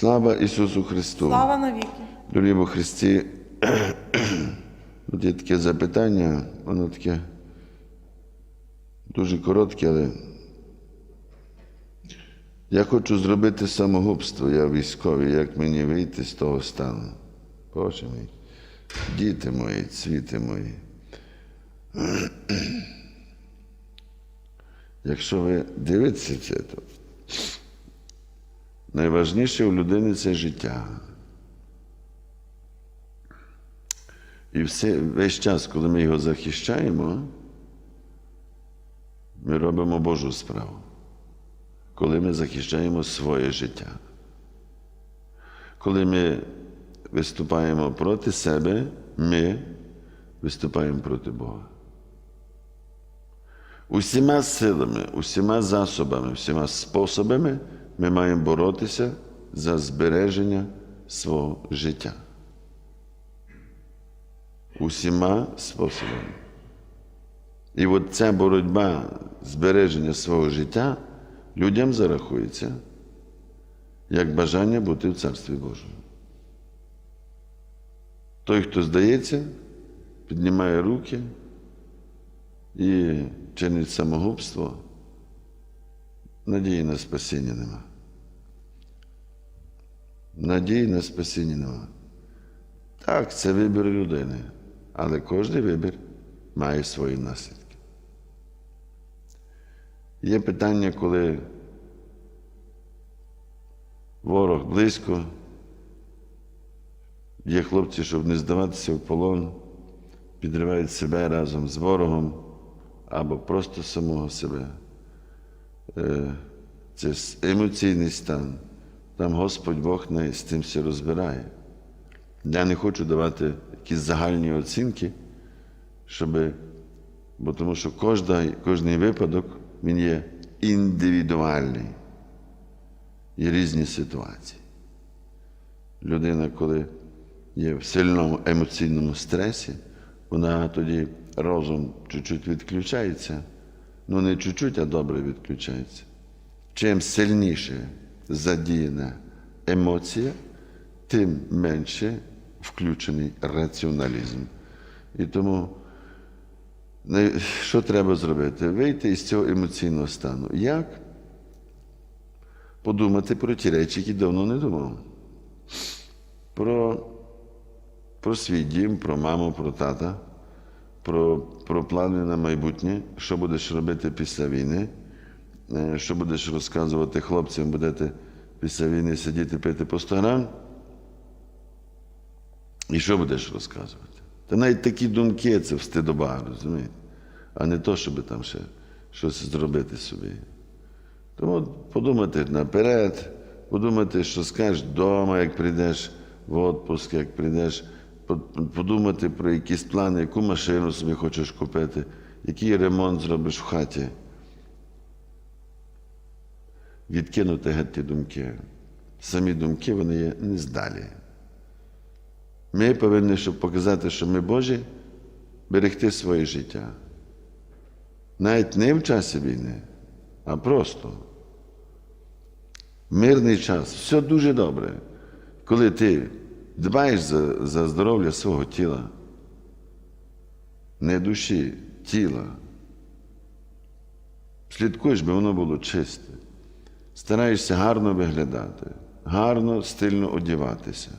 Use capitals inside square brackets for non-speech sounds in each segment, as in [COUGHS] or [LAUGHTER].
Слава Ісусу Христу! Слава навіки. Дорогі во Христі, [CLEARS THROAT] тут є таке запитання, воно таке дуже коротке, але я хочу зробити самогубство, я військовий, як мені вийти з того стану? Боже мій, діти мої, цвіти мої. [CLEARS THROAT] Якщо ви дивитеся це, то найважніше у людини це життя. І все, весь час, коли ми його захищаємо, ми робимо Божу справу. Коли ми захищаємо своє життя. Коли ми виступаємо проти себе, ми виступаємо проти Бога. Усіма силами, усіма засобами, всіма способами ми маємо боротися за збереження свого життя усіма способами. І от ця боротьба збереження свого життя людям зарахується як бажання бути в Царстві Божому. Той, хто здається, піднімає руки і чинить самогубство, надії на спасіння нема. Надії на спасіння нема. Так, це вибір людини, але кожен вибір має свої наслідки. Є питання, коли ворог близько, є хлопці, щоб не здаватися в полон, підривають себе разом з ворогом або просто самого себе. Е, Це емоційний стан. Там Господь Бог не з тим все розбирає. Я не хочу давати якісь загальні оцінки, щоб, бо тому що кожний, кожний випадок він є індивідуальний. Є різні ситуації. Людина, коли є в сильному емоційному стресі, вона тоді розум чуть-чуть відключається, ну не чуть-чуть, а добре відключається. Чим сильніше задіяна емоція, тим менше включений раціоналізм. І тому що треба зробити? Вийти із цього емоційного стану. Як? Подумати про ті речі, які давно не думав. Про, про свій дім, про маму, про тата, про, про плани на майбутнє, що будеш робити після війни, що будеш розказувати хлопцям, будете після війни сидіти пити по 100 грам. І що будеш розказувати? Та навіть такі думки це встидоба, розумієте? А не то, щоб там ще щось зробити собі. Тому подумати наперед, подумати, що скажеш вдома, як прийдеш в відпуск, як прийдеш, подумати про якісь плани, яку машину собі хочеш купити, який ремонт зробиш в хаті. Відкинути геть ті думки. Самі думки вони є нездалі. Ми повинні, щоб показати, що ми Божі, берегти своє життя. Навіть не в часі війни, а просто. Мирний час, все дуже добре. Коли ти дбаєш за, за здоров'я свого тіла, не душі, тіла, слідкуєш, би воно було чисте, стараєшся гарно виглядати, гарно, стильно одягатися.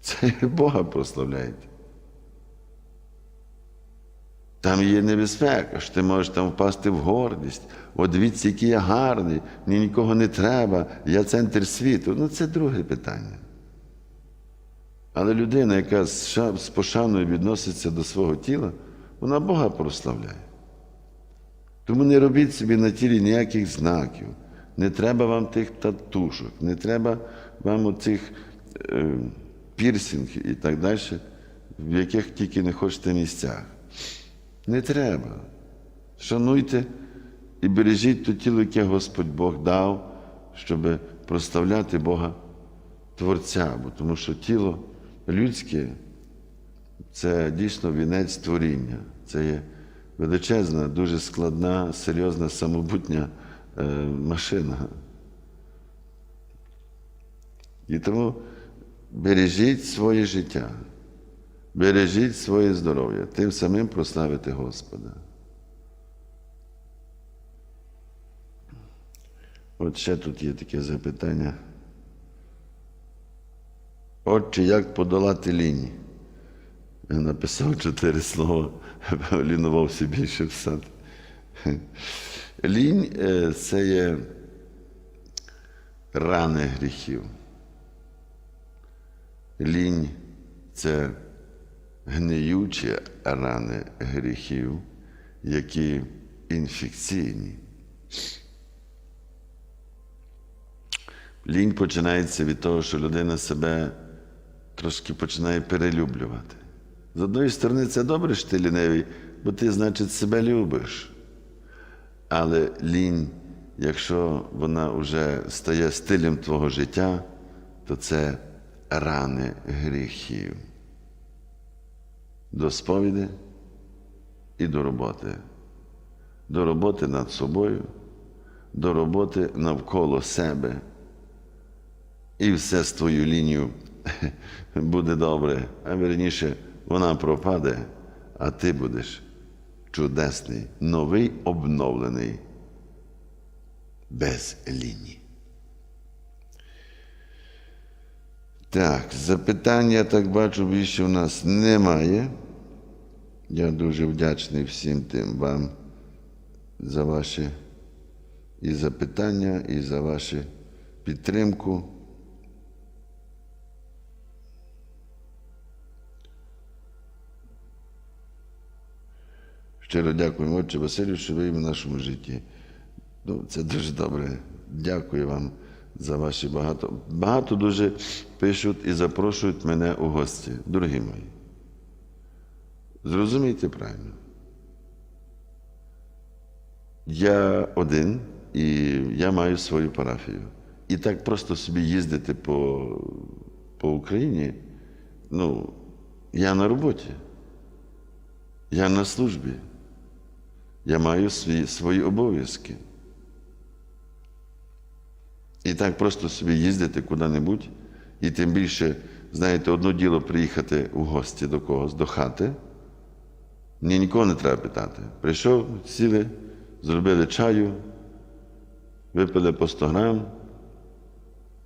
Це [LAUGHS] Бога прославляєте. Там є небезпека, що ти можеш там впасти в гордість. От дивіться, який я гарний, мені нікого не треба, я центр світу. Ну, це друге питання. Але людина, яка з пошаною відноситься до свого тіла, вона Бога прославляє. Тому не робіть собі на тілі ніяких знаків. Не треба вам тих татушок, не треба вам оцих е, пірсінг і так далі, в яких тільки не хочете місцях. Не треба. Шануйте і бережіть то тіло, яке Господь Бог дав, щоб проставляти Бога Творця, бо тому що тіло людське це дійсно вінець творіння. Це є величезна, дуже складна, серйозна самобутня е, машина. І тому бережіть своє життя, бережіть своє здоров'я, тим самим прославити Господа. От ще тут є таке запитання. Отче, як подолати лінь? Я написав чотири слова, лінувався більше писати. Лінь е, це є рани гріхів. Лінь це гниючі рани гріхів, які інфекційні. Лінь починається від того, що людина себе трошки починає перелюблювати. З одної сторони, це добре, що ти лінивий, бо ти, значить, себе любиш. Але лінь, якщо вона вже стає стилем твого життя, то це рани гріхів. До сповіді і до роботи. До роботи над собою, до роботи навколо себе. І все з твою лінію [LAUGHS] буде добре, а верніше вона пропаде, а ти будеш чудесний, новий, обновлений, без лінії. Так, запитання, так бачу, більше у нас немає. Я дуже вдячний всім тим вам за ваші і запитання, і за вашу підтримку. Щиро дякуємо, Отче Василю, що ви в нашому житті. Ну, це дуже добре. Дякую вам за ваші багато. Багато дуже пишуть і запрошують мене у гості, дорогі мої. Зрозумійте правильно. Я один і я маю свою парафію. І так просто собі їздити по, по Україні. Ну, я на роботі. Я на службі. Я маю свої, свої обов'язки. І так просто собі їздити куди-небудь, і тим більше, знаєте, одно діло приїхати у гості до когось, до хати. Мені нікого не треба питати. Прийшов, сіли, зробили чаю, випили по 100 грам.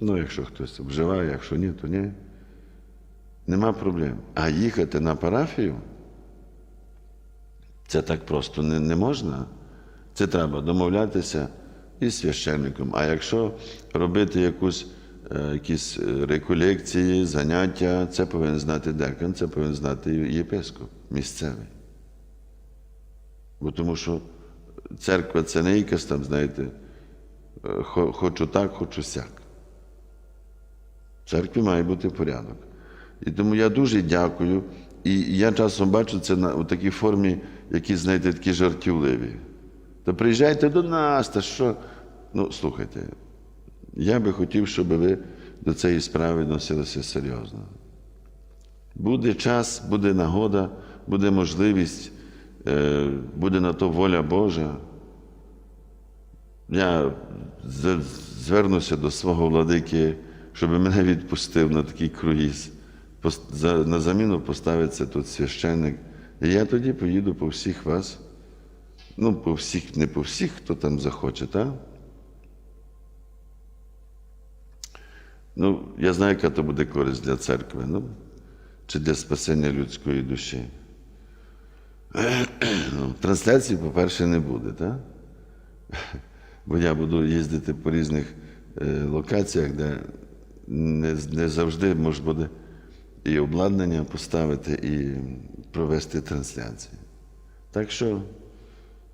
Ну, якщо хтось вживає, якщо ні, то ні. Нема проблем. А їхати на парафію це так просто не, не можна. Це треба домовлятися із священником. А якщо робити якусь, е, якісь е, реколекції, заняття, це повинен знати декан, це повинен знати єпископ місцевий. Бо тому що церква це не якась там, знаєте, е, хочу так, хочу сяк. В церкві має бути порядок. І тому я дуже дякую. І я часом бачу це на у такій формі, які, знаєте, такі жартівливі. То приїжджайте до нас, та що? Ну, слухайте, я би хотів, щоб ви до цієї справи відносилися серйозно. Буде час, буде нагода, буде можливість, е, буде на то воля Божа. Я звернуся до свого владики, щоб мене відпустив на такий круїз. На заміну поставиться тут священник. Я тоді поїду по всіх вас. Ну, по всіх, не по всіх, хто там захоче, так? Ну, я знаю, яка то буде користь для церкви, ну, чи для спасення людської душі. Ну, трансляції, по-перше, не буде, так? Бо я буду їздити по різних е, локаціях, де не, завжди можна буде і обладнання поставити, і провести трансляції. Так що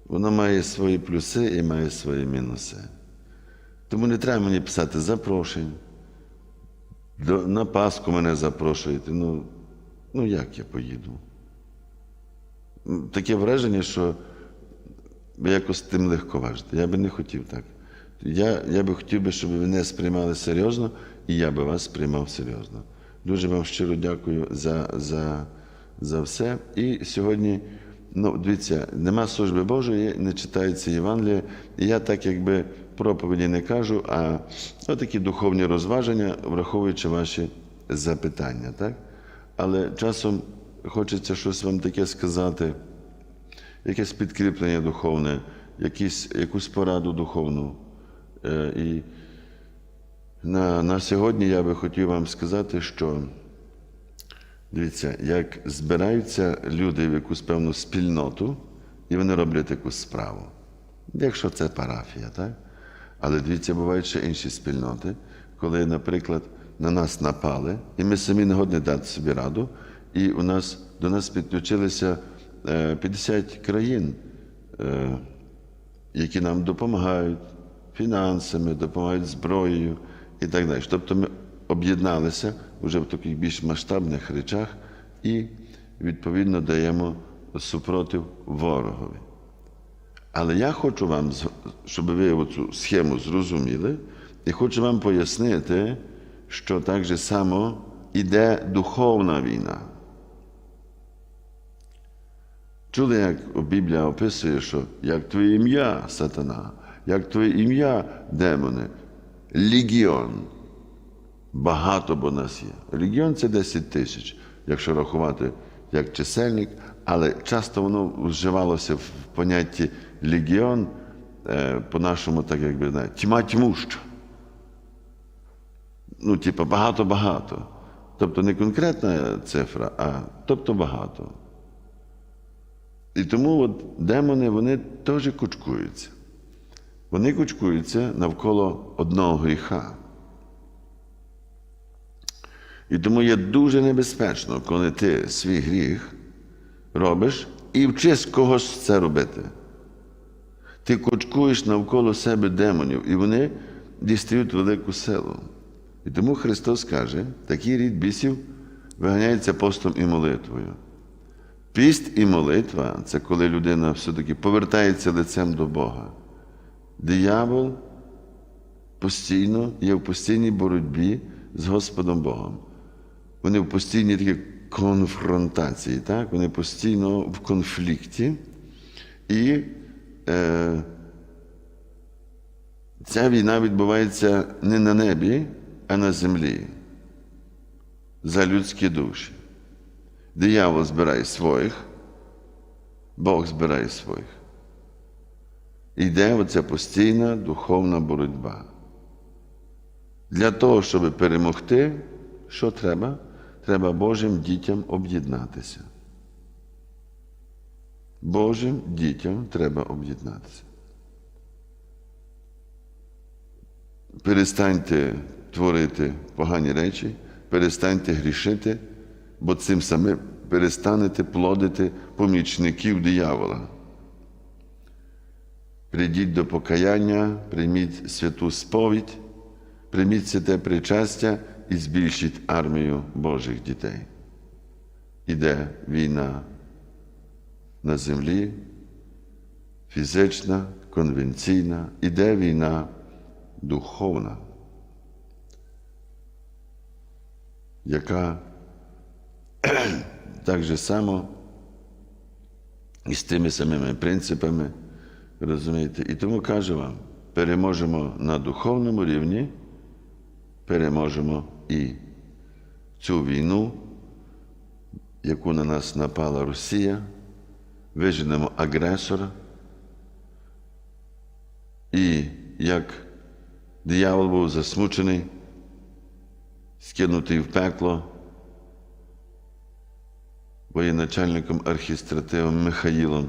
воно має свої плюси і має свої мінуси. Тому не треба мені писати запрошень. На Пасху мене запрошуєте. Ну, ну як я поїду? Таке враження, що якось тим легковажите. Я би не хотів так. Я, я би хотів би, щоб ви мене сприймали серйозно, і я би вас сприймав серйозно. Дуже вам щиро дякую за, за, за все. І сьогодні, ну, дивіться, нема служби Божої, не читається Євангеліє, і я так якби проповіді не кажу, а такі духовні розваження, враховуючи ваші запитання. Так? Але часом хочеться щось вам таке сказати, якесь підкріплення духовне, якісь, якусь пораду духовну. Е, І на, на сьогодні я би хотів вам сказати, що дивіться, як збираються люди в якусь певну спільноту, і вони роблять якусь справу. Якщо це парафія, так? Але дивіться, бувають ще інші спільноти, коли, наприклад, на нас напали, і ми самі не годні дати собі раду, і у нас, до нас підключилися е, 50 країн, е, які нам допомагають фінансами, допомагають зброєю і так далі. Тобто ми об'єдналися вже в таких більш масштабних речах і відповідно даємо супротив ворогові. Але я хочу вам, щоб ви цю схему зрозуміли, і хочу вам пояснити, що так же само іде духовна війна. Чули, як Біблія описує, що як твоє ім'я, сатана, як твоє ім'я, демони, легіон. Багато бо нас є. Легіон це 10 тисяч, якщо рахувати як чисельник, але часто воно вживалося в понятті легіон, е, по-нашому, так якби знаєте, тьма тьмуща. Ну, типу, багато-багато. Тобто не конкретна цифра, а тобто багато. І тому от демони вони теж кучкуються. Вони кучкуються навколо одного гріха. І тому є дуже небезпечно, коли ти свій гріх робиш і вчиш когось це робити. Ти кучкуєш навколо себе демонів, і вони дістають велику силу. І тому Христос каже, такий рід бісів виганяється постом і молитвою. Піст і молитва це коли людина все-таки повертається лицем до Бога. Диявол постійно є в постійній боротьбі з Господом Богом. Вони в постійній такій конфронтації, так? вони постійно в конфлікті. І е, ця війна відбувається не на небі, а на землі за людські душі. Диявол збирає своїх, Бог збирає своїх. Іде оця постійна духовна боротьба. Для того, щоб перемогти, що треба? Треба Божим дітям об'єднатися. Божим дітям треба об'єднатися. Перестаньте творити погані речі, перестаньте грішити, бо цим самим перестанете плодити помічників диявола. Прийдіть до покаяння, прийміть святу сповідь, прийміть святе причастя і збільшіть армію Божих дітей. Іде війна на землі, фізична, конвенційна, іде війна духовна, яка [CLEARS THROAT] так же само і з тими самими принципами, розумієте, і тому кажу вам, переможемо на духовному рівні, переможемо і цю війну, яку на нас напала Росія, виженемо агресора. І як диявол був засмучений, скинутий в пекло воєначальником архістративом Михаїлом,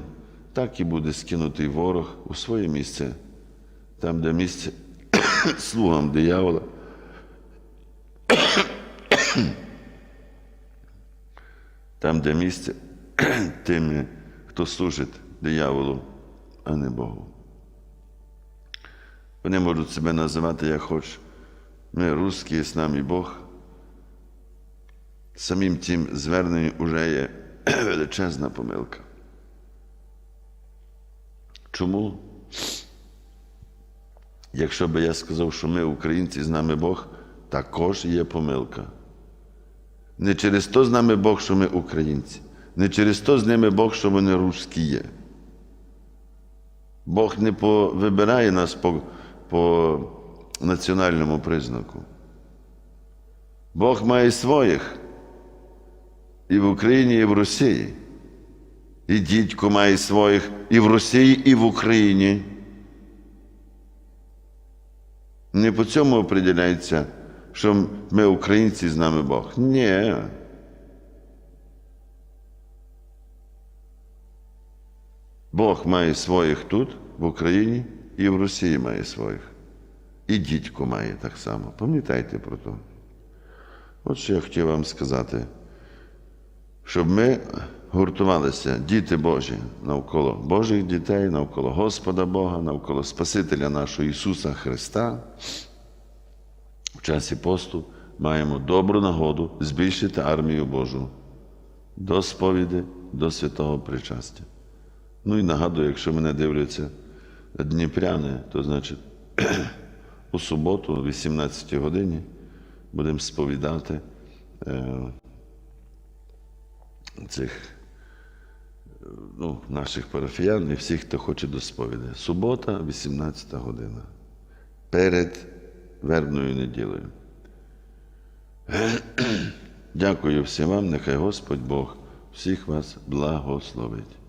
так і буде скинутий ворог у своє місце, там, де місце [COUGHS] слугам диявола. [COUGHS] Там, де місце [COUGHS] тим, хто служить дияволу, а не Богу. Вони можуть себе називати як хоч. Ми русські, з нами Бог. Самим тим зверненням вже є величезна помилка. Чому? Якщо би я сказав, що ми, українці, з нами Бог, також є помилка. Не через то з нами Бог, що ми українці, не через то з ними Бог, що вони русські є. Бог не вибирає нас по по національному признаку. Бог має своїх і в Україні, і в Росії. І дідько має своїх і в Росії, і в Україні. Не по цьому определяється, що ми українці з нами Бог. Ні. Бог має своїх тут, в Україні, і в Росії має своїх. І дідько має так само. Пам'ятайте про то. От що я хотів вам сказати, щоб ми гуртувалися, діти Божі, навколо Божих дітей, навколо Господа Бога, навколо Спасителя нашого Ісуса Христа. В часі посту маємо добру нагоду збільшити армію Божу до сповіді, до святого причастя. Ну і нагадую, якщо мене дивляться дніпряни, то значить [CLEARS THROAT] у суботу, о 18 годині, будемо сповідати е, цих ну, наших парафіян і всіх, хто хоче до сповіді. Субота, 18 година. Перед вербною неділею. Дякую всім вам, нехай Господь Бог всіх вас благословить.